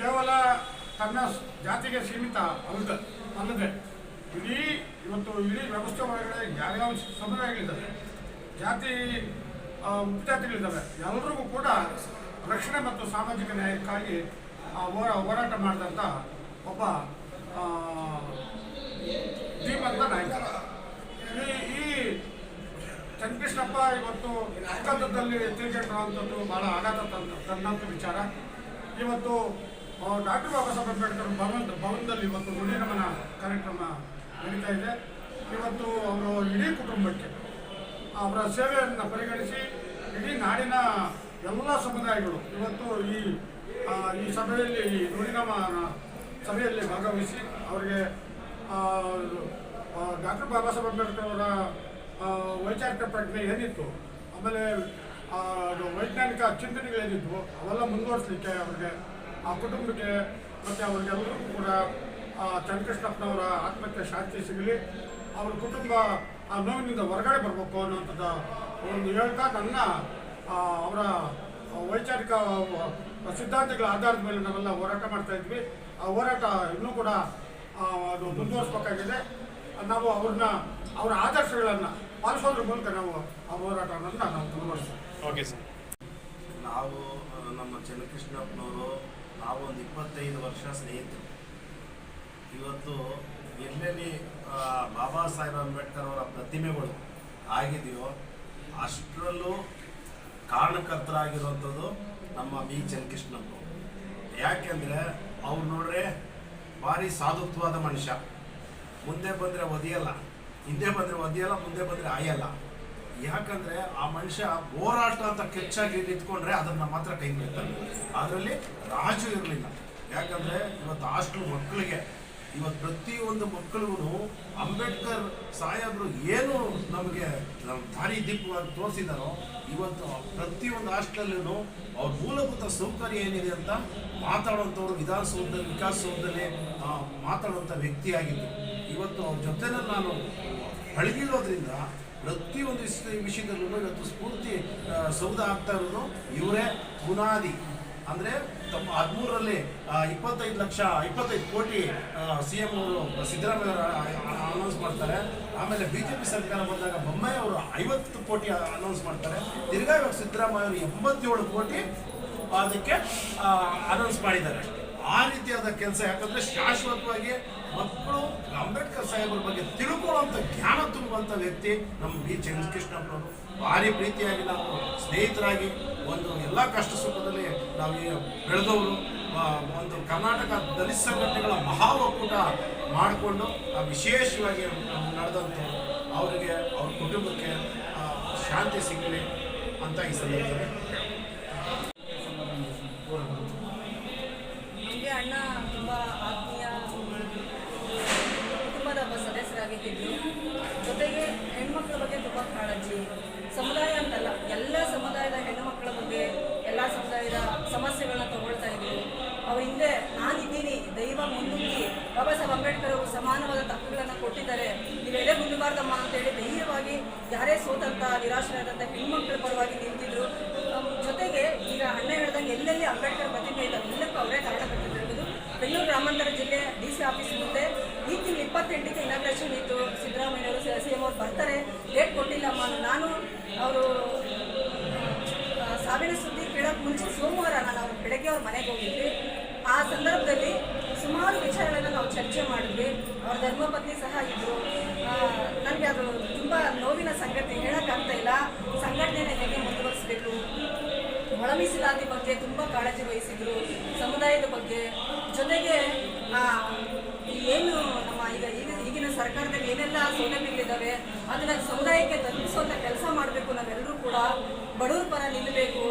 ಕೇವಲ ತನ್ನ ಜಾತಿಗೆ ಸೀಮಿತ ಅಲ್ಲದ, ಅಲ್ಲದೆ, ಇಡೀ ಇವತ್ತು ಇಡೀ ವ್ಯವಸ್ಥೆ ಒಳಗಡೆ ಯಾವ್ಯಾವ ಸಮುದಾಯಗಳಿದ್ದಾವೆ. ಜಾತಿ ಉಪಜಾತಿಗಳಿದ್ದಾವೆ. ಎಲ್ಲರಿಗೂ ಕೂಡ ರಕ್ಷಣೆ ಮತ್ತು ಸಾಮಾಜಿಕ ನ್ಯಾಯಕ್ಕಾಗಿ ಹೋರಾಟ ಮಾಡಿದಂಥ ಒಬ್ಬ ಧೀಮಂತ ನಾಯಕ. ಈ ಚನ್ನಕೃಷ್ಣಪ್ಪ ಇವತ್ತು ಒಕ್ಕಂದದಲ್ಲಿ ತಿರುಗಿರುವಂಥದ್ದು ಭಾಳ ಆಘಾತ ತಂದ ತಂದಂಥ ವಿಚಾರ. ಇವತ್ತು ಡಾಕ್ಟರ್ ಬಾಬಾ ಸಾಹೇಬ್ ಅಂಬೇಡ್ಕರ್ ಭವನ, ಭವನದಲ್ಲಿ ಇವತ್ತು ನುಡಿನಮನ ಕಾರ್ಯಕ್ರಮ ನಡೀತಾ ಇದೆ. ಇವತ್ತು ಅವರು ಇಡೀ ಕುಟುಂಬಕ್ಕೆ ಅವರ ಸೇವೆಯನ್ನು ಪರಿಗಣಿಸಿ ಇಡೀ ನಾಡಿನ ಎಲ್ಲ ಸಮುದಾಯಗಳು ಇವತ್ತು ಈ ಈ ಸಭೆಯಲ್ಲಿ, ಈ ನುಡಿನಮ ಸಭೆಯಲ್ಲಿ ಭಾಗವಹಿಸಿ ಅವರಿಗೆ ಡಾಕ್ಟರ್ ಬಾಬಾ ಸಾಹೇಬ್ ಅಂಬೇಡ್ಕರ್ ಅವರ ವೈಚಾರಿಕ ಪ್ರಜ್ಞೆ ಏನಿತ್ತು, ಆಮೇಲೆ ವೈಜ್ಞಾನಿಕ ಚಿಂತನೆಗಳೇನಿದ್ವು, ಅವೆಲ್ಲ ಮುಂದುವರಿಸಲಿಕ್ಕೆ ಅವ್ರಿಗೆ ಆ ಕುಟುಂಬಕ್ಕೆ ಮತ್ತು ಅವರಿಗೆಲ್ಲರಿಗೂ ಕೂಡ ಆ, ಚನ್ನಕೃಷ್ಣಪ್ಪನವರ ಆತ್ಮಕ್ಕೆ ಶಾಂತಿ ಸಿಗಲಿ ಅವ್ರ ಕುಟುಂಬ ಆ ನೋವಿನಿಂದ ಹೊರಗಡೆ ಬರಬೇಕು ಅನ್ನುವಂಥದ್ದು ಒಂದು ಹೇಳ್ತಾ ನನ್ನ ಆ, ಅವರ ವೈಚಾರಿಕ ಸಿದ್ಧಾಂತಗಳ ಆಧಾರದ ಮೇಲೆ ನಾವೆಲ್ಲ ಹೋರಾಟ ಮಾಡ್ತಾ ಇದ್ವಿ. ಆ ಹೋರಾಟ ಇನ್ನೂ ಕೂಡ ಆ, ಅದು ಮುಂದುವರಿಸ್ಬೇಕಾಗಿದೆ. ನಾವು ಅವ್ರನ್ನ ಅವರ ಆದರ್ಶಗಳನ್ನು ಪಾಲಿಸೋದ್ರ ಮೂಲಕ ನಾವು ಆ ಹೋರಾಟವನ್ನು ನಾವು ಮುಂದುವರಿಸ್ತೀವಿ. Okay sir. ನಾವು ನಮ್ಮ ಚನ್ನಕೃಷ್ಣಪ್ಪನವರು ನಾವು ಒಂದು ಇಪ್ಪತ್ತೈದು ವರ್ಷ ಸ್ನೇಹಿತರು. ಇವತ್ತು ಎಲ್ಲೆಲ್ಲಿ ಬಾಬಾ ಸಾಹೇಬ್ ಅಂಬೇಡ್ಕರ್ ಅವರ ಪ್ರತಿಮೆಗಳು ಆಗಿದೆಯೋ ಅಷ್ಟರಲ್ಲೂ ಕಾರಣಕರ್ತರಾಗಿರುವಂಥದ್ದು ನಮ್ಮ ಬಿ. ಚಂದ್ರಕೃಷ್ಣಪ್ಪ ಯಾಕೆಂದರೆ ಅವ್ರು ನೋಡ್ರೆ ಭಾರಿ ಸಾಧುತ್ವಾದ ಮನುಷ್ಯ. ಮುಂದೆ ಬಂದರೆ ಒದಿಯಲ್ಲ, ಹಿಂದೆ ಬಂದರೆ ಒದಿಯಲ್ಲ, ಮುಂದೆ ಬಂದರೆ ಆಯಲ್ಲ. ಯಾಕಂದ್ರೆ ಆ ಮನುಷ್ಯ ಹೋರಾಟ ಅಂತ ಕೆಚ್ಚಾಗಿ ನಿಂತ್ಕೊಂಡ್ರೆ ಅದನ್ನ ಮಾತ್ರ ಕೈ ಬಿಡ್ತಾನೆ ಅದರಲ್ಲಿ ರಾಜು ಇರಲಿಲ್ಲ. ಯಾಕಂದ್ರೆ ಇವತ್ತು ಹಾಸ್ಟೆಲ್ ಮಕ್ಕಳಿಗೆ ಇವತ್ತು ಪ್ರತಿಯೊಂದು ಮಕ್ಕಳಿಗೂ ಅಂಬೇಡ್ಕರ್ ಸಾಹೇಬ್ರು ಏನು ನಮಗೆ ದಾರಿ ದೀಪವಾಗಿ ತೋರಿಸಿದಾರೋ, ಇವತ್ತು ಪ್ರತಿಯೊಂದು ಹಾಸ್ಟೆಲ್ಲೂ ಅವ್ರ ಮೂಲಭೂತ ಸೌಕರ್ಯ ಏನಿದೆ ಅಂತ ಮಾತಾಡುವಂಥವ್ರು ವಿಧಾನಸೌಧದಲ್ಲಿ, ವಿಕಾಸಸೌಧದಲ್ಲಿ ಮಾತಾಡುವಂಥ ವ್ಯಕ್ತಿಯಾಗಿದ್ದರು ಇವತ್ತು ಅವ್ರ ಜೊತೆನಲ್ಲಿ ನಾನು ಹಳಗಿರೋದ್ರಿಂದ ಪ್ರತಿಯೊಂದು ವಿಷ- ವಿಷಯದಲ್ಲೂ ಇವತ್ತು ಸ್ಫೂರ್ತಿ ಸೌಧ ಆಗ್ತಾ ಇರೋದು. ಇವರೇ ಬುನಾದಿ ಅಂದರೆ ತಮ್ಮ ಹದಿಮೂರರಲ್ಲಿ ಇಪ್ಪತ್ತೈದು ಲಕ್ಷ, ಇಪ್ಪತ್ತೈದು ಕೋಟಿ ಸಿ ಎಂ ಅವರು, ಸಿದ್ದರಾಮಯ್ಯ ಅನೌನ್ಸ್ ಮಾಡ್ತಾರೆ. ಆಮೇಲೆ ಬಿ ಜೆ ಪಿ ಸರ್ಕಾರ ಬಂದಾಗ ಬೊಮ್ಮಾಯಿ ಅವರು ಐವತ್ತು ಕೋಟಿ ಅನೌನ್ಸ್ ಮಾಡ್ತಾರೆ. ತಿರ್ಗಾ ಇವಾಗ ಸಿದ್ದರಾಮಯ್ಯ ಅವರು ಎಂಬತ್ತೇಳು ಕೋಟಿ ಅದಕ್ಕೆ ಅನೌನ್ಸ್ ಮಾಡಿದ್ದಾರೆ ಆ ರೀತಿಯಾದ ಕೆಲಸ ಯಾಕಂದ್ರೆ ಶಾಶ್ವತವಾಗಿ ಮಕ್ಕಳು ಅಂಬೇಡ್ಕರ್ ಸಾಹೇಬ್ರ ಬಗ್ಗೆ ತಿಳ್ಕೊಳ್ಳುವಂಥ ಜ್ಞಾನ ತುಂಬುವಂಥ ವ್ಯಕ್ತಿ ನಮ್ಮ ಬಿ ಚಂದ್ರಕೃಷ್ಣಪ್ಪನವರು ಭಾರಿ ಪ್ರೀತಿಯಾಗಿ ನಾವು ಸ್ನೇಹಿತರಾಗಿ ಒಂದು ಎಲ್ಲ ಕಷ್ಟ ಸುಖದಲ್ಲಿ ನಾವು ಬೆಳೆದವರು ಒಂದು ಕರ್ನಾಟಕ ದಲಿತ ಸಂಘಟನೆಗಳ ಮಹಾ ಒಕ್ಕೂಟ ಮಾಡಿಕೊಂಡು ವಿಶೇಷವಾಗಿ ನಡೆದಂಥ ಅವರಿಗೆ ಅವ್ರ ಕುಟುಂಬಕ್ಕೆ ಶಾಂತಿ ಸಿಗಲಿ ಅಂತ ಈ ಸಂದರ್ಭದಲ್ಲಿ ನಮಗೆ ಅಣ್ಣ ತುಂಬ ಆತ್ಮೀಯ ಕುಟುಂಬದ ಒಬ್ಬ ಸದಸ್ಯರಾಗಿದ್ದರು ಜೊತೆಗೆ ಹೆಣ್ಮಕ್ಳ ಬಗ್ಗೆ ತುಂಬ ಕಾಳಜಿ ಸಮುದಾಯ ಅಂತಲ್ಲ ಎಲ್ಲ ಸಮುದಾಯದ ಹೆಣ್ಣುಮಕ್ಕಳ ಬಗ್ಗೆ ಎಲ್ಲ ಸಮುದಾಯದ ಸಮಸ್ಯೆಗಳನ್ನ ತಗೊಳ್ತಾ ಇದ್ರು ಅವ್ರ ಹಿಂದೆ ನಾನಿದ್ದೀನಿ ದೈವ ಮುನ್ನುಗ್ಗಿ ಬಾಬಾ ಸಾಹೇಬ್ ಅಂಬೇಡ್ಕರ್ ಅವರು ಸಮಾನವಾದ ತಪ್ಪುಗಳನ್ನು ಕೊಟ್ಟಿದ್ದಾರೆ. ನೀವೆಲ್ಲೇ ಅಂತ ಹೇಳಿ ಧೈರ್ಯವಾಗಿ ಯಾರೇ ಸೋತಂತ ನಿರಾಶರಾದಂಥ ಹೆಣ್ಮಕ್ಳ ಪರವಾಗಿ ನಿಂತಿದ್ರು. ಜೊತೆಗೆ ಈಗ ಅಣ್ಣ ಹೇಳ್ದಂಗೆ ಎಲ್ಲೆಲ್ಲಿ ಅಂಬೇಡ್ಕರ್ ಪ್ರತಿಮೆ ಇದೆ ಎಲ್ಲಕ್ಕೂ ಅವರೇ ಕಾರಣಕರ್ತರಿರ್ಬೋದು ಬೆಂಗಳೂರು ಗ್ರಾಮಾಂತರ ಜಿಲ್ಲೆ ಡಿ ಸಿ ಆಫೀಸ್ ಮುಂದೆ ಈ ತಿಂಗಳು ಇಪ್ಪತ್ತೆಂಟಕ್ಕೆ ಇನಾಗ್ರೇಷನ್ ಇತ್ತು. ಸಿದ್ದರಾಮಯ್ಯ ಅವರು ಸಿ ಎಂ ಅವ್ರು ಬರ್ತಾರೆ. ಡೇಟ್ ಕೊಟ್ಟಿಲ್ಲಮ್ಮ. ನಾನು ಅವರು ಸಾವಿನ ಸುದ್ದಿ ಕೇಳೋಕ್ಕೆ ಮುಂಚೆ ಸೋಮವಾರ ನಾನು ಅವ್ರ ಬೆಳಗ್ಗೆ ಅವ್ರ ಮನೆಗೆ ಹೋಗಿದ್ವಿ. ಆ ಸಂದರ್ಭದಲ್ಲಿ ಸುಮಾರು ವಿಚಾರಗಳನ್ನು ನಾವು ಚರ್ಚೆ ಮಾಡಿದ್ವಿ. ಅವ್ರ ಧರ್ಮಪತ್ನಿ ಸಹ ಇದ್ದರು ನನಗೆ ಅದು ತುಂಬ ನೋವಿನ ಸಂಗತಿ ಹೇಳೋಕ್ಕಾಗ್ತಾ ಇಲ್ಲ. ಸಂಘಟನೆಯನ್ನು ಹೇಗೆ ಮುಂದುವರಿಸಬೇಕು? ಒಳ ಮೀಸಲಾತಿ ಬಗ್ಗೆ ತುಂಬ ಕಾಳಜಿ ವಹಿಸಿದ್ರು. ಸಮುದಾಯದ ಬಗ್ಗೆ. ಜೊತೆಗೆ ಏನು ನಮ್ಮ ಈಗ ಈಗ ಈಗಿನ ಸರ್ಕಾರದಲ್ಲಿ ಏನೆಲ್ಲ ಸೌಲಭ್ಯಗಳಿದ್ದಾವೆ ಅದನ್ನ ಸಮುದಾಯಕ್ಕೆ ತಲುಪಿಸುವಂಥ ಕೆಲಸ ಮಾಡಬೇಕು ನಾವೆಲ್ಲರೂ ಕೂಡ. ಬಡವ್ರ ಪರ ನಿಲ್ಲಬೇಕು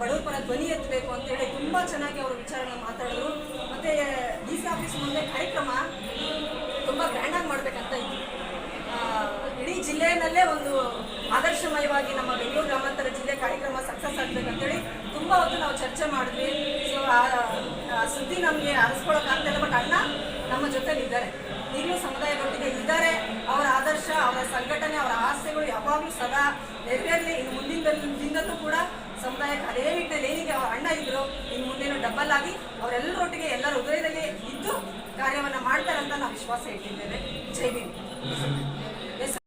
ಬಡವ್ರ ಪರ ಧ್ವನಿ ಎತ್ತಬೇಕು ಅಂತೇಳಿ ತುಂಬ ಚೆನ್ನಾಗಿ ಅವರು ವಿಚಾರಗಳನ್ನ ಮಾತಾಡಿದ್ರು. ಆಫೀಸ್ ಮುಂದೆ ಕಾರ್ಯಕ್ರಮ ತುಂಬ ಗ್ರ್ಯಾಂಡಾಗಿ ಮಾಡಬೇಕಂತ ಇತ್ತು ಇಡೀ ಜಿಲ್ಲೆಯಲ್ಲೇ ಒಂದು ಆದರ್ಶಮಯವಾಗಿ ನಮ್ಮ ಬೆಂಗಳೂರು ಗ್ರಾಮಾಂತರ ಜಿಲ್ಲೆ ಕಾರ್ಯಕ್ರಮ ಸಕ್ಸಸ್ ಆಗ್ಬೇಕಂತೇಳಿ ತುಂಬ ಹೊತ್ತು ನಾವು ಚರ್ಚೆ ಮಾಡಿದ್ವಿ. ಸೊ ಆ ಸುದ್ದಿ ನಮಗೆ ಅರಸ್ಕೊಳಕ್ಕಾಗ್ತಿಲ್ಲ ಬಟ್ ಅಣ್ಣ ನಮ್ಮ ಜೊತೆಲಿ ಇದ್ದಾರೆ. ಈಗಲೂ ಸಮುದಾಯದೊಟ್ಟಿಗೆ ಇದ್ದಾರೆ. ಅವರ ಆದರ್ಶ, ಅವರ ಸಂಘಟನೆ, ಅವರ ಆಸೆಗಳು ಯಾವಾಗಲೂ ಸದಾ ನೆರವೇರಲಿ. ಇನ್ನು ಮುಂದಿನ ಕೂಡ ಸಮುದಾಯಕ್ಕೆ ಅದೇ ನಿಟ್ಟಿನಲ್ಲಿ ಏನಿಗೆ ಅವ್ರ ಅಣ್ಣ ಇದ್ರು. ಇನ್ನು ಮುಂದೇನು ಡಬಲ್ ಆಗಿ ಅವರೆಲ್ಲರೊಟ್ಟಿಗೆ ಎಲ್ಲರ ಹೃದಯದಲ್ಲಿ ಕಾರ್ಯವನ್ನು ಮಾಡ್ತಾರೆ ಅಂತ ನಾನು ವಿಶ್ವಾಸ ಇಟ್ಟಿದ್ದೇನೆ. ಜೈ